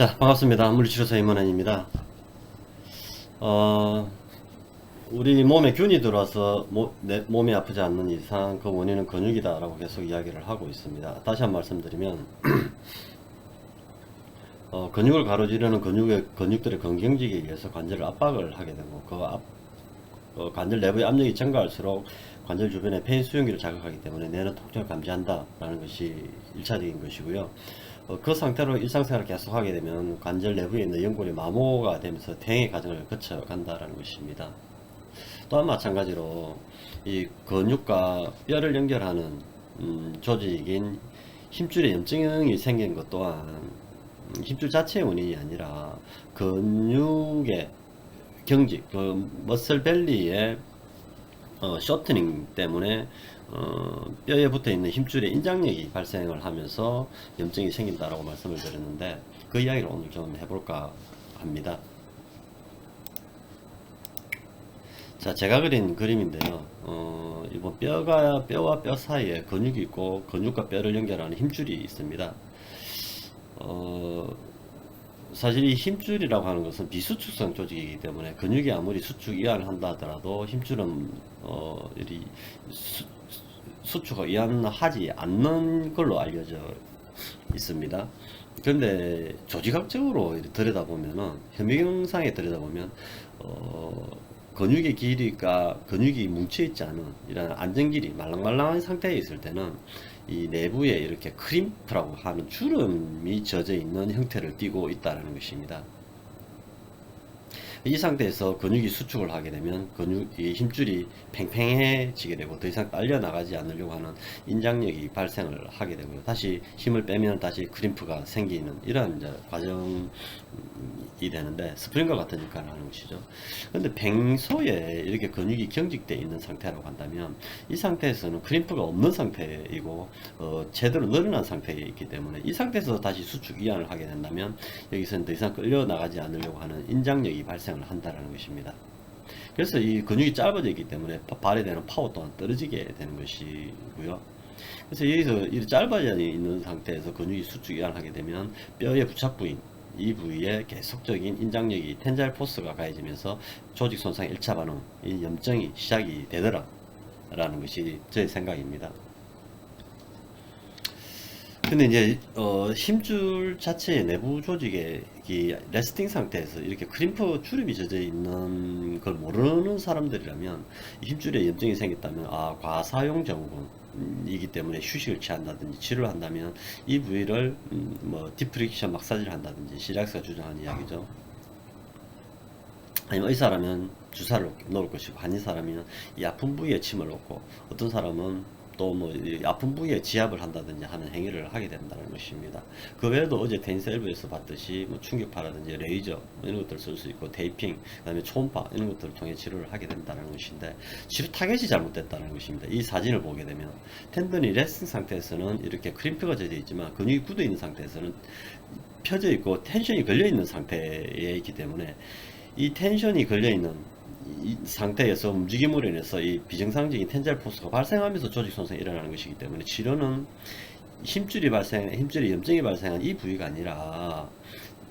자, 반갑습니다. 물리치료사 임원현입니다. 어, 우리 몸에 균이 들어와서 모- 내 몸이 아프지 않는 이상 그 원인은 근육이다 라고 계속 이야기를 하고 있습니다. 다시 한번 말씀드리면, 어, 근육을 가로지르는 근육의, 근육들의 건경직에 의해서 관절을 압박을 하게 되고, 그 압, 어, 관절 내부의 압력이 증가할수록 관절 주변의 폐인 수용기를 자극하기 때문에 뇌는 통증을 감지한다 라는 것이 일차적인 것이고요. 어, 그 상태로 일상생활을 계속 하게 되면 관절 내부에 있는 연골이 마모가 되면서 퇴행의 과정을 거쳐 간다라는 것입니다. 또한 마찬가지로 이 근육과 뼈를 연결하는 음, 조직인 힘줄에 염증이 생긴 것 또한 음, 힘줄 자체의 원인이 아니라 근육의 경직, 그 머슬 벨리의 어, 쇼트닝 때문에 어, 뼈에 붙어 있는 힘줄의 인장력이 발생을 하면서 염증이 생긴다라고 말씀을 드렸는데 그 이야기를 오늘 좀 해볼까 합니다. 자, 제가 그린 그림인데요. 어, 이번 뼈가 뼈와 뼈 사이에 근육이 있고 근육과 뼈를 연결하는 힘줄이 있습니다. 어, 사실 이 힘줄이라고 하는 것은 비수축성 조직이기 때문에 근육이 아무리 수축 이완을 한다 하더라도 힘줄은 어, 이 수, 수축을 이완하지 않는 걸로 알려져 있습니다. 그런데 조직학적으로 들여다보면은 혐의경상에 들여다보면 어, 근육의 길이가 근육이 뭉쳐 있지 않은 이런 안정길이 말랑말랑한 상태에 있을 때는 이 내부에 이렇게 크림프라고 하는 주름이 젖어 있는 형태를 띠고 있다는 것입니다. 이 상태에서 근육이 수축을 하게 되면 근육 이 힘줄이 팽팽해지게 되고 더 이상 딸려 나가지 않으려고 하는 인장력이 발생을 하게 되고요. 다시 힘을 빼면 다시 크림프가 생기는 이런 이제 과정이 되는데 스프링과 같은 역할을 하는 것이죠. 근데 평소에 이렇게 근육이 경직되어 있는 상태라고 한다면 이 상태에서는 크림프가 없는 상태이고 어, 제대로 늘어난 상태에 있기 때문에 이 상태에서 다시 수축 이완을 하게 된다면 여기서는 더 이상 끌려 나가지 않으려고 하는 인장력이 발생 을 한다는 것입니다. 그래서 이 근육이 짧아져 있기 때문에 바- 발휘되는 파워 또한 떨어지게 되는 것이고요. 그래서 여기서 이 짧아져 있는 상태에서 근육이 수축 이완하게 되면 뼈의 부착 부인 이 부위에 계속적인 인장력이 텐자일 포스가 가해지면서 조직 손상 1차 반응, 이 염증이 시작이 되더라 라는 것이 제 생각입니다. 근데 이제 어, 힘줄 자체의 내부 조직의 이 레스팅 상태에서 이렇게 크림프 주름이 젖어 있는 걸 모르는 사람들이라면 이 힘줄에 염증이 생겼다면 아 과사용 증후군이기 때문에 휴식을 취한다든지 치료를 한다면 이 부위를 음, 뭐 디프릭션 마사지를 한다든지 시락스가 주장하는 이야기죠. 아니면 의사라면 주사를 놓- 놓을 것이고 한의사라면 이 아픈 부위에 침을 놓고 어떤 사람은 또 뭐 아픈 부위에 지압을 한다든지 하는 행위를 하게 된다는 것입니다. 그 외에도 어제 엘브에서 봤듯이 뭐 충격파라든지 레이저 뭐 이런 것들을 쓸수 있고 테이핑 그다음에 초음파 이런 것들을 통해 치료를 하게 된다는 것인데 치료 타겟이 잘못됐다는 것입니다. 이 사진을 보게 되면 텐던이 레스팅 상태에서는 이렇게 크림프가 젖어 있지만 근육이 굳어 있는 상태에서는 펴져 있고 텐션이 걸려 있는 상태에 있기 때문에 이 텐션이 걸려 있는 이 상태에서 움직임으로 인해서 이 비정상적인 텐자일 포스가 발생하면서 조직 손상이 일어나는 것이기 때문에 치료는 힘줄이 발생, 힘줄에 염증이 발생한 이 부위가 아니라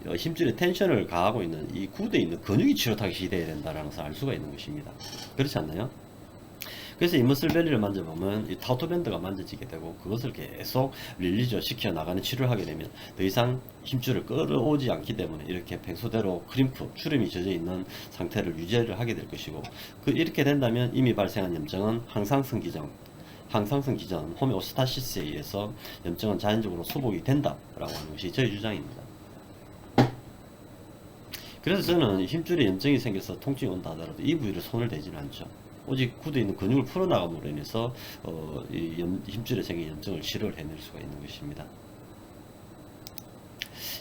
어, 힘줄에 텐션을 가하고 있는 이 구대에 있는 근육이 치료 타겟이 돼야 된다는 것을 알 수가 있는 것입니다. 그렇지 않나요? 그래서 이 머슬벨리를 만져보면 이 타우토밴드가 만져지게 되고 그것을 계속 릴리저 시켜 나가는 치료를 하게 되면 더 이상 힘줄을 끌어오지 않기 때문에 이렇게 평소대로 크림프, 주름이 젖어 있는 상태를 유지를 하게 될 것이고 그 이렇게 된다면 이미 발생한 염증은 항상성 기전 항상성 기전 호메오스타시스에 의해서 염증은 자연적으로 수복이 된다라고 하는 것이 저희 주장입니다. 그래서 저는 힘줄에 염증이 생겨서 통증이 온다 하더라도 이 부위를 손을 대지는 않죠. 오직 굳어 있는 근육을 풀어나감으로 인해서 어, 이 염- 힘줄에 생긴 염증을 치료를 해낼 수가 있는 것입니다.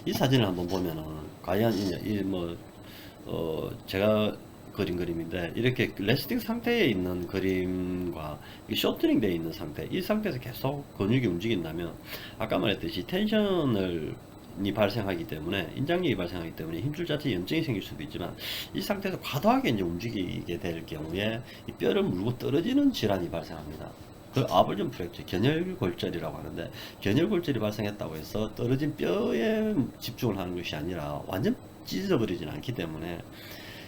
이 사진을 한번 보면은 과연 이뭐 어, 제가 그린 그림인데 이렇게 레스팅 상태에 있는 그림과 이 쇼트링 되어 있는 상태 이 상태에서 계속 근육이 움직인다면 아까 말했듯이 텐션을 이 발생하기 때문에 인장력이 발생하기 때문에 힘줄 자체에 염증이 생길 수도 있지만 이 상태에서 과도하게 이제 움직이게 될 경우에 이 뼈를 물고 떨어지는 질환이 발생합니다. 그 아벌전 프랙처, 견혈골절이라고 하는데 견혈골절이 발생했다고 해서 떨어진 뼈에 집중을 하는 것이 아니라 완전 찢어버리지는 않기 때문에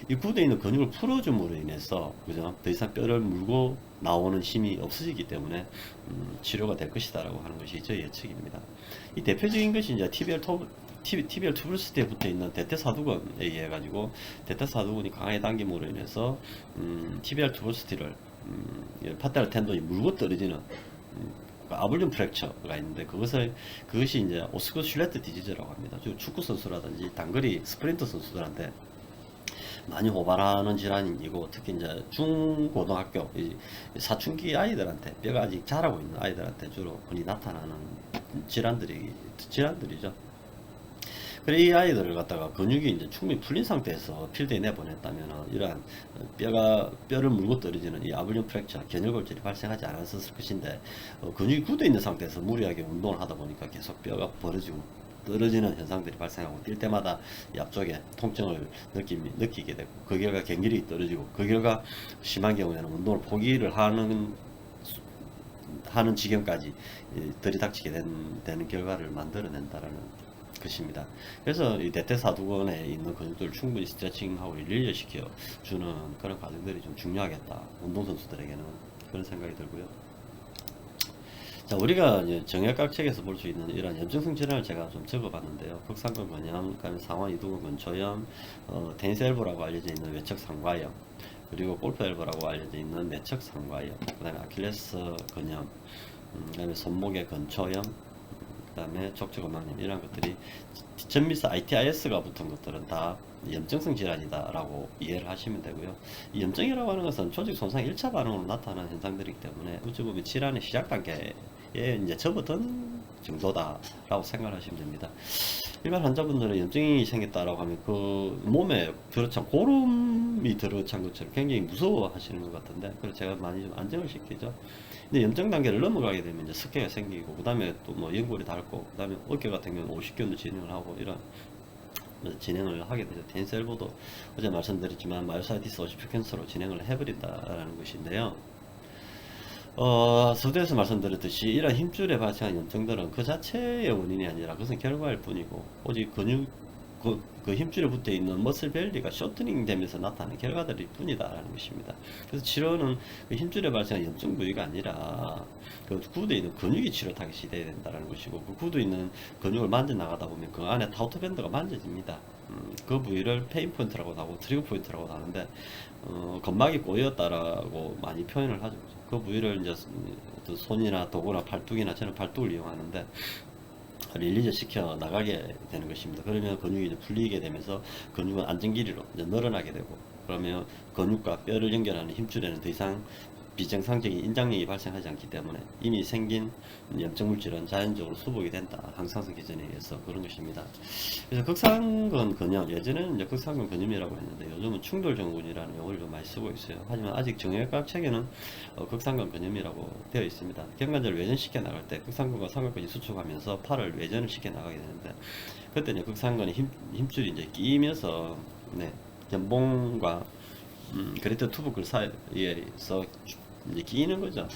이 구대에 있는 근육을 풀어줌으로 인해서 그죠? 더 이상 뼈를 물고 나오는 힘이 없어지기 때문에 음, 치료가 될 것이다라고 하는 것이 저희 예측입니다. 이 대표적인 것이 이제 TBL 토 TBL 투브루스트에 붙어 있는 대퇴사두근에 의해 가지고 대퇴사두근이 강하게 당김으로 인해서 음, TBL 투브루스트를 음, 파테라 텐던이 물고 떨어지는 음, 아블륨 프랙처가 있는데 그것을 그것이 이제 오스코 슐레트 디지즈라고 합니다. 주 축구 선수라든지 단거리 스프린터 선수들한테 많이 호발하는 질환이고 특히 이제 중고등학교 이 사춘기 아이들한테 뼈가 아직 자라고 있는 아이들한테 주로 흔히 나타나는 질환들이 질환들이죠. 그래 이 아이들을 갖다가 근육이 이제 충분히 풀린 상태에서 필드에 내보냈다면 이러한 뼈가 뼈를 물고 떨어지는 이 아블륨 프랙처 견혈골절이 발생하지 않았을 것인데 어, 근육이 굳어 있는 상태에서 무리하게 운동을 하다 보니까 계속 뼈가 벌어지고 떨어지는 현상들이 발생하고 뛸 때마다 이 앞쪽에 통증을 느끼, 느끼게 되고 그 결과 경기력이 떨어지고 그 결과 심한 경우에는 운동을 포기를 하는 수- 하는 지경까지 이 들이닥치게 된, 되는 결과를 만들어낸다라는 것입니다. 그래서 이 대퇴사두근에 있는 근육들을 충분히 스트레칭하고 릴리시켜 주는 그런 과정들이 좀 중요하겠다. 운동 선수들에게는 그런 생각이 들고요. 자, 우리가 이제 정형외과 책에서 볼 수 있는 이런 염증성 질환을 제가 좀 적어봤는데요. 극상근 그다음에 상완 이두근 근초염, 어, 테니스 엘보라고 알려져 있는 외척 상과염, 그리고 골프 엘보라고 알려져 있는 내척 상과염, 그다음에 아킬레스 근염, 음, 그다음에 손목의 근초염, 그다음에 척추건망염 이런 것들이 뒷천미스 ITIS가 붙은 것들은 다 염증성 질환이다라고 이해를 하시면 되고요. 이 염증이라고 하는 것은 조직 손상 1차 반응으로 나타나는 현상들이기 때문에 어찌 보면 질환의 시작 단계 에 이제 접어든 정도다라고 생각하시면 됩니다. 일반 환자분들은 염증이 생겼다라고 하면 그 몸에 들어찬 고름이 들어찬 것처럼 굉장히 무서워하시는 것 같은데 그래서 제가 많이 좀 안정을 시키죠. 근데 염증 단계를 넘어가게 되면 이제 습계가 생기고 그다음에 또 뭐 연골이 닳고 그다음에 어깨 같은 경우는 50견도 진행을 하고 이런 뭐 진행을 하게 되죠. 텐셀보도 어제 말씀드렸지만 마요사이티스 50% 캔서로 진행을 해버린다라는 것인데요. 어, 서두에서 말씀드렸듯이 이런 힘줄에 발생한 염증들은 그 자체의 원인이 아니라 그것은 결과일 뿐이고 오직 근육 그, 그 힘줄에 붙어 있는 머슬 벨리가 쇼트닝 되면서 나타나는 결과들일 뿐이다라는 것입니다. 그래서 치료는 그 힘줄에 발생한 염증 부위가 아니라 그 구두에 있는 근육이 치료 타겟이 돼야 된다는 것이고 그 구두에 있는 근육을 만져 나가다 보면 그 안에 타우터 밴드가 만져집니다. 음, 그 부위를 페인 포인트라고도 하고 트리거 포인트라고도 하는데 어, 건막이 꼬였다라고 많이 표현을 하죠. 그 부위를 이제 어떤 손이나 도구나 팔뚝이나 저는 팔뚝을 이용하는데 릴리즈 시켜 나가게 되는 것입니다. 그러면 근육이 이제 풀리게 되면서 근육은 안전 길이로 이제 늘어나게 되고 그러면 근육과 뼈를 연결하는 힘줄에는 더 이상 비정상적인 인장력이 발생하지 않기 때문에 이미 생긴 염증 물질은 자연적으로 수복이 된다. 항상성 기전에 의해서 그런 것입니다. 그래서 극상근 근염 예전에는 이제 극상근 근염이라고 했는데 요즘은 충돌 증후군이라는 용어를 좀 많이 쓰고 있어요. 하지만 아직 정형외과 책에는 어, 극상근 근염이라고 되어 있습니다. 경관절을 외전시켜 나갈 때 극상근과 상근까지 수축하면서 팔을 외전을 시켜 나가게 되는데 그때 이제 극상근의 힘, 힘줄이 이제 끼면서 네, 연봉과 음, 그레이터 투브클 사이에서 이제 끼이는 거죠.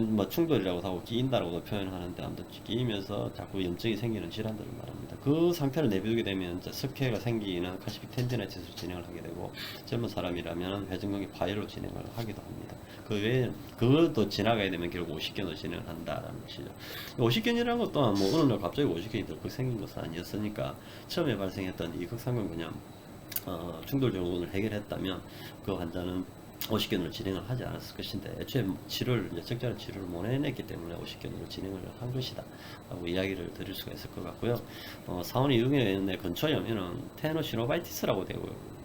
뭐 충돌이라고 하고 끼인다라고 표현하는데 아무튼 끼이면서 자꾸 염증이 생기는 질환들을 말합니다. 그 상태를 내비두게 되면 석회가 생기는 카시픽 텐디나이티스로 진행을 하게 되고 젊은 사람이라면 회전근개 파열로 진행을 하기도 합니다. 그 외에 그것도 지나가게 되면 결국 50견으로 진행을 한다라는 것이죠. 50견이라는 것도 뭐 어느 날 갑자기 50견이 덜컥 생긴 것은 아니었으니까 처음에 발생했던 이 극상근 그냥 어, 충돌 증후군을 해결했다면 그 환자는 50견으로 진행을 하지 않았을 것인데 애초에 치료를 적절한 치료를 못 해냈기 때문에 50견으로 진행을 한 것이다 라고 이야기를 드릴 수가 있을 것 같고요. 어, 사원이 유경의 근초염 이는 테노시노바이티스라고 되어,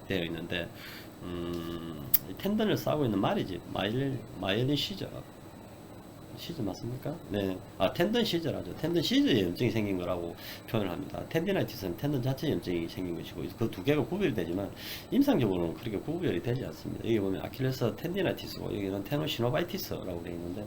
되어 있는데 음, 이 텐던을 싸고 있는 말이지 마일, 마일린 시저 시저 맞습니까? 네. 아, 텐던 시저라죠. 텐던 시저에 염증이 생긴 거라고 표현을 합니다. 텐디나이티스는 텐던 자체에 염증이 생긴 것이고, 그 두 개가 구별이 되지만, 임상적으로는 그렇게 구별이 되지 않습니다. 여기 보면 아킬레스 텐디나이티스고, 여기는 테노시노바이티스라고 되어 있는데,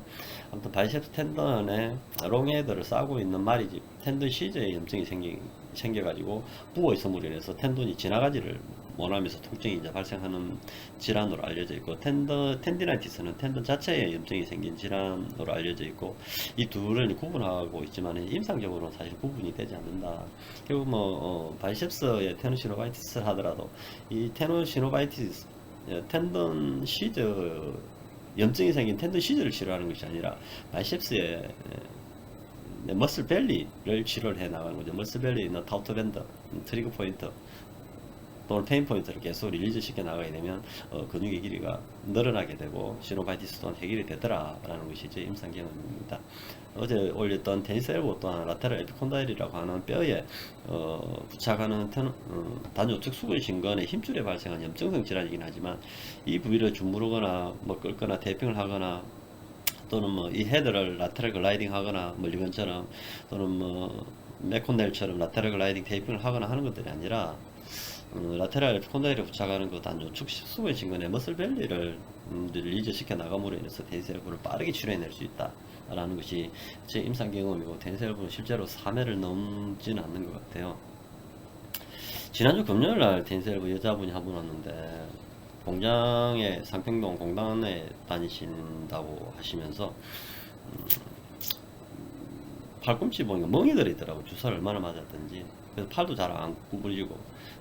아무튼 바이셉스 텐던에 롱헤드를 싸고 있는 말이지, 텐던 시저에 염증이 생긴 생겨가지고 부어 있음으로 인해서 텐돈이 지나가지를 원하면서 통증이 이제 발생하는 질환으로 알려져 있고 텐더 텐디나이티스는 텐던 자체에 염증이 생긴 질환으로 알려져 있고 이 이제 구분하고 있지만 임상적으로는 사실 구분이 되지 않는다. 결국 뭐 어, 바이셉스의 테노시노바이티스를 하더라도 이 테노시노바이티스 예, 텐던 시저 염증이 생긴 텐던 시저를 치료하는 것이 아니라 바이셉스의 예, 네, 머슬 벨리를 치료를 해 나가는 거죠. 머슬 벨리는 타우터 밴드, 트리거 포인트 또는 페인 포인트를 계속 릴리즈 시켜 나가게 되면 어, 근육의 길이가 늘어나게 되고 시노바이티스 또한 해결이 되더라라는 것이 제 임상 경험입니다. 어제 올렸던 테니스 엘보 또한 라테랄 에피콘다일이라고 하는 뼈에 어, 부착하는 어, 단요측 수근 신근의 힘줄에 발생한 염증성 질환이긴 하지만 이 부위를 주무르거나 뭐 끌거나 테이핑을 하거나 또는 뭐 이 헤드를 라테럴 글라이딩 하거나 멀리건처럼 또는 뭐 메콘넬처럼 라테럴 글라이딩 테이핑을 하거나 하는 것들이 아니라 어, 라테랄 에피콘다일에 부착하는 그 단요축 수분 신근의 머슬밸리를 음, 릴리즈 시켜 나감으로 인해서 텐셀브를 빠르게 치료해낼 수 있다라는 것이 제 임상 경험이고 텐셀브는 실제로 3회를 넘지는 않는 것 같아요. 지난주 금요일 날 텐셀브 여자분이 한 분 왔는데 공장에 상평동 공단에 다니신다고 하시면서 음, 팔꿈치 보니까 멍이 들어있더라고. 주사를 얼마나 맞았든지. 그래서 팔도 잘 안 구부러지고.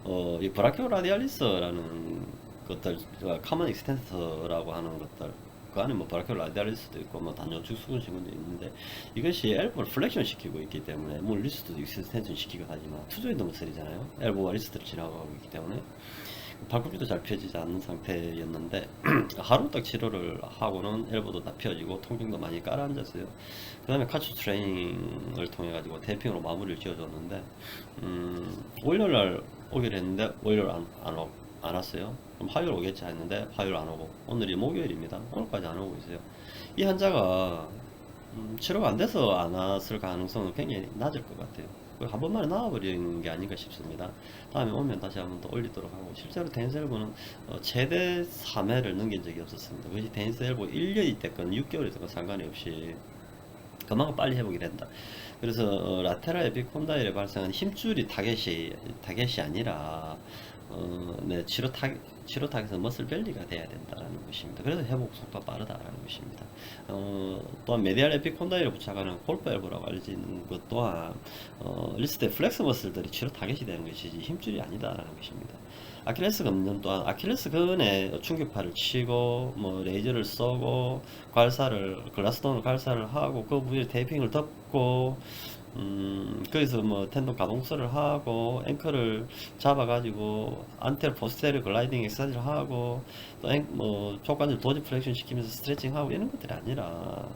어, 이 브라키오 라디알리스라는 것들 카먼 익스텐서라고 하는 것들 그 안에 뭐 브라키오 라디알리스도 있고 뭐 단요축 수근 신근도 있는데 이것이 엘보를 플렉션 시키고 있기 때문에 뭐 리스트도 익스텐션 시키고 하지만 투조인드 머슬이잖아요. 엘보와 리스트를 지나가고 있기 때문에 발굽지도 잘 펴지지 않는 상태였는데 하루 딱 치료를 하고는 엘보도 다 펴지고 통증도 많이 깔아앉았어요. 그 다음에 카츠 트레이닝을 통해 가지고 대핑으로 마무리를 지어줬는데 음, 월요일날 오기로 했는데 월요일 안, 안, 오, 안 왔어요. 그럼 화요일 오겠지 했는데 화요일 안 오고 오늘이 목요일입니다. 오늘까지 안 오고 있어요. 이 환자가 음, 치료가 안 돼서 안 왔을 가능성은 굉장히 낮을 것 같아요. 한 번만에 나와버리는 게 아닌가 싶습니다. 다음에 오면 다시 한번 더 올리도록 하고 실제로 데니스엘보는 어, 최대 3회를 넘긴 적이 없었습니다. 그것이 데니스엘보 1년이 됐건 6개월이 됐건 상관이 없이 그만큼 빨리 회복이 된다. 그래서 어, 라테랄 에피콘다일에 발생한 힘줄이 타겟이 타겟이 아니라 어, 네, 치료 타 치료 타겟은 머슬 벨리가 돼야 된다는 것입니다. 그래서 회복 속도가 빠르다라는 것입니다. 어, 또한 메디알 에피콘다일에 부착하는 골프 엘보라고 알려진 것 또한 어, 리스트의 플렉스 머슬들이 치료 타겟이 되는 것이지 힘줄이 아니다라는 것입니다. 아킬레스 건전 또한 아킬레스 근에 충격파를 치고 뭐 레이저를 쏘고 괄사를 글라스톤 을 괄사를 하고 그 부위에 테이핑을 덮고 음, 거기서 뭐 텐동 가동설을 하고 앵커를 잡아가지고 안테르 포스테르 글라이딩 엑사이즈를 하고 또뭐 촉관절 도지 플렉션 시키면서 스트레칭 하고 이런 것들이 아니라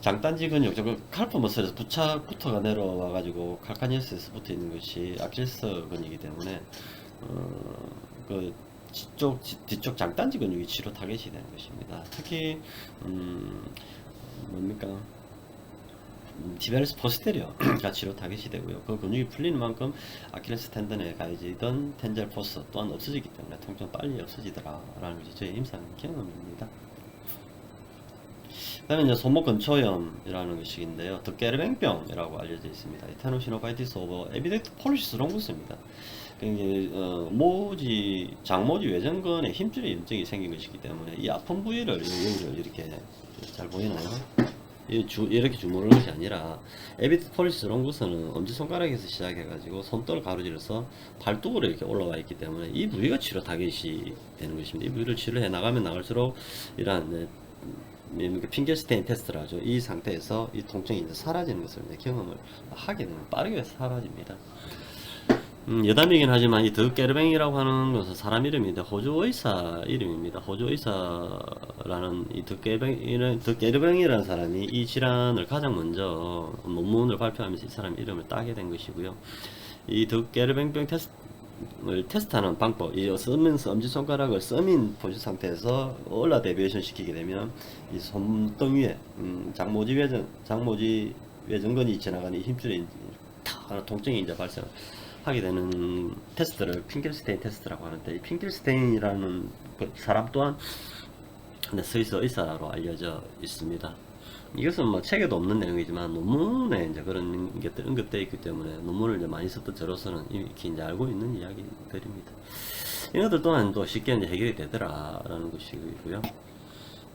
장단지 근육, 저 칼프 머슬에서 부착부터가 내려와 가지고 칼카니어스에서 붙어 있는 것이 아킬레스 근육이기 때문에 어, 그 뒤쪽 뒤쪽 장단지 근육이 치료 타겟이 되는 것입니다. 특히 음, 뭡니까? 디베르스 포스테리어 가 치료 타겟이 되고요. 그 근육이 풀리는 만큼 아킬레스 텐던에 가해지던 텐젤 포스 또한 없어지기 때문에 통증 빨리 없어지더라라는 것이 저의 임상 경험입니다. 그다음에 이제 손목 근초염이라는 것인데요. 득게르뱅병이라고 알려져 있습니다. 테노시노바이티스 오버 에비덱트 폴리시스 롱구스입니다. 그게 어, 모지 장모지 외전근에 힘줄의 염증이 생긴 것이기 때문에 이 아픈 부위를 여기를 이렇게 잘 보이나요? 이 주, 이렇게 주무르는 것이 아니라 에비트 폴리시스 롱구스는 엄지손가락에서 시작해가지고 손등을 가로질러서 발뚝으로 이렇게 올라와 있기 때문에 이 부위가 치료 타겟이 되는 것입니다. 이 부위를 치료해 나가면 나갈수록 이러한 네, 음, 핑계 스테인 테스트를 하죠. 이 상태에서 이 통증이 이제 사라지는 것을 경험을 하게 되면 빠르게 사라집니다. 음, 여담이긴 하지만 이 득게르뱅이라고 하는 것은 사람 이름인데 호주 의사 이름입니다. 호주 의사라는 이 득게르뱅이는 득게르뱅이라는 사람이 이 질환을 가장 먼저 논문을 발표하면서 이 사람 이름을 따게 된 것이고요. 이 득게르뱅병 테스트 을 테스트하는 방법, 이 쓰면서 엄지손가락을 써민 포지 상태에서 올라 데비에이션 시키게 되면 이 손등 위에 음, 장모지 외전, 장모지 외전근이 지나가는 이 힘줄에 탁 통증이 이제 발생 하게 되는 테스트를 핑kel스테인 테스트라고 하는데 이 핑kel스테인이라는 그 사람 또한 네, 스위스 의사로 알려져 있습니다. 이것은 뭐 책에도 없는 내용이지만 논문에 이제 그런 것들 언급되어 있기 때문에 논문을 이제 많이 썼던 저로서는 이렇게 이제 알고 있는 이야기들입니다. 이것들 또한 또 쉽게 이제 해결이 되더라라는 것이고요.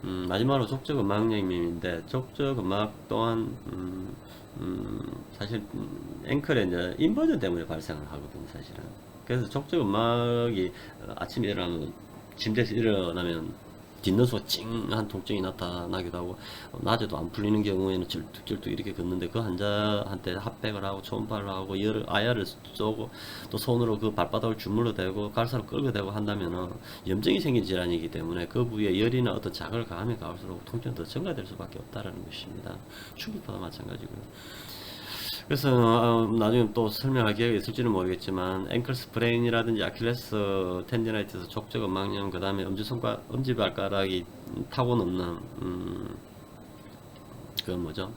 음, 마지막으로 족적 음악님인데 족적 음악 또한 음, 음, 사실 음, 앵클의 이제 인버전 때문에 발생을 하거든요, 사실은. 그래서 족적 음악이 어, 아침에 일어나면 침대에서 일어나면 뒷너수가 찡한 통증이 나타나기도 하고 어, 낮에도 안 풀리는 경우에는 절뚝절뚝 이렇게 걷는데 그 환자한테 핫백을 하고 초음파를 하고 열, 아야를 쏘고 또 손으로 그 발바닥을 주물러 대고 갈사로 끌고 대고 한다면은 염증이 생긴 질환이기 때문에 그 부위에 열이나 어떤 자극을 가하면 가할수록 통증이 더 증가될 수밖에 없다라는 것입니다. 충격파도 마찬가지고요. 그래서 어, 나중에 또 설명할 기회가 있을지는 모르겠지만 앵클 스프레인이라든지 아킬레스 텐디나이티스 족적 음망염 그 다음에 엄지 손가 엄지 발가락이 타고 넘는 음, 그 뭐죠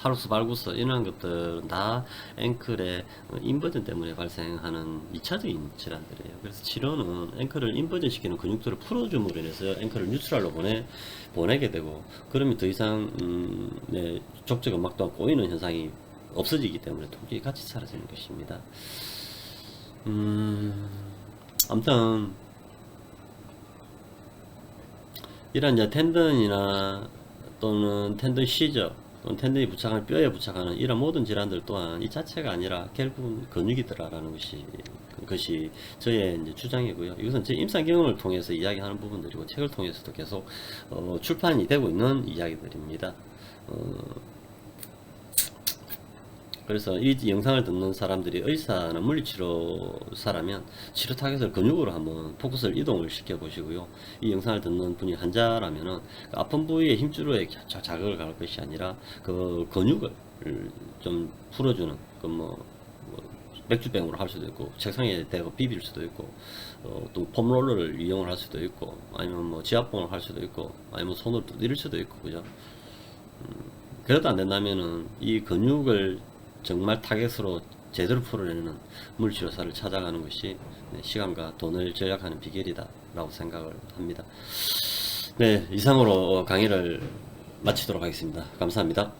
하루스 발구스 이런 것들은 다 앵클의 인버전 때문에 발생하는 2차적인 질환들이에요. 그래서 치료는 앵클을 인버전 시키는 근육들을 풀어줌으로 인해서 앵클을 뉴트럴로 보내 보내게 되고 그러면 더 이상 음, 네, 족적 음악 또한 꼬이는 현상이 없어지기 때문에 통증이 같이 사라지는 것입니다. 음, 아무튼 이런 이제 텐던이나 또는 텐던 시저 또는 텐던이 부착하는 뼈에 부착하는 이런 모든 질환들 또한 이 자체가 아니라 결국은 근육이더라라는 것이 것이 저의 이제 주장이고요. 이것은 제 임상 경험을 통해서 이야기하는 부분들이고 책을 통해서도 계속 어, 출판이 되고 있는 이야기들입니다. 어, 그래서 이 영상을 듣는 사람들이 의사나 물리치료사라면 치료 타겟을 근육으로 한번 포커스를 이동을 시켜 보시고요. 이 영상을 듣는 분이 환자라면은 그 아픈 부위에 자- 자극을 가할 것이 아니라 그 근육을 좀 풀어주는 그뭐 맥주병으로 할 수도 있고 책상에 대고 비빌 수도 있고 어, 또 폼롤러를 이용을 할 수도 있고 아니면 뭐 지압봉을 할 수도 있고 아니면 손으로 두드릴 수도 있고 그죠 그래도 안 된다면은 이 근육을 정말 타겟으로 제대로 풀어내는 물치료사를 찾아가는 것이 네, 시간과 돈을 절약하는 비결이다 라고 생각을 합니다. 네, 이상으로 강의를 마치도록 하겠습니다. 감사합니다.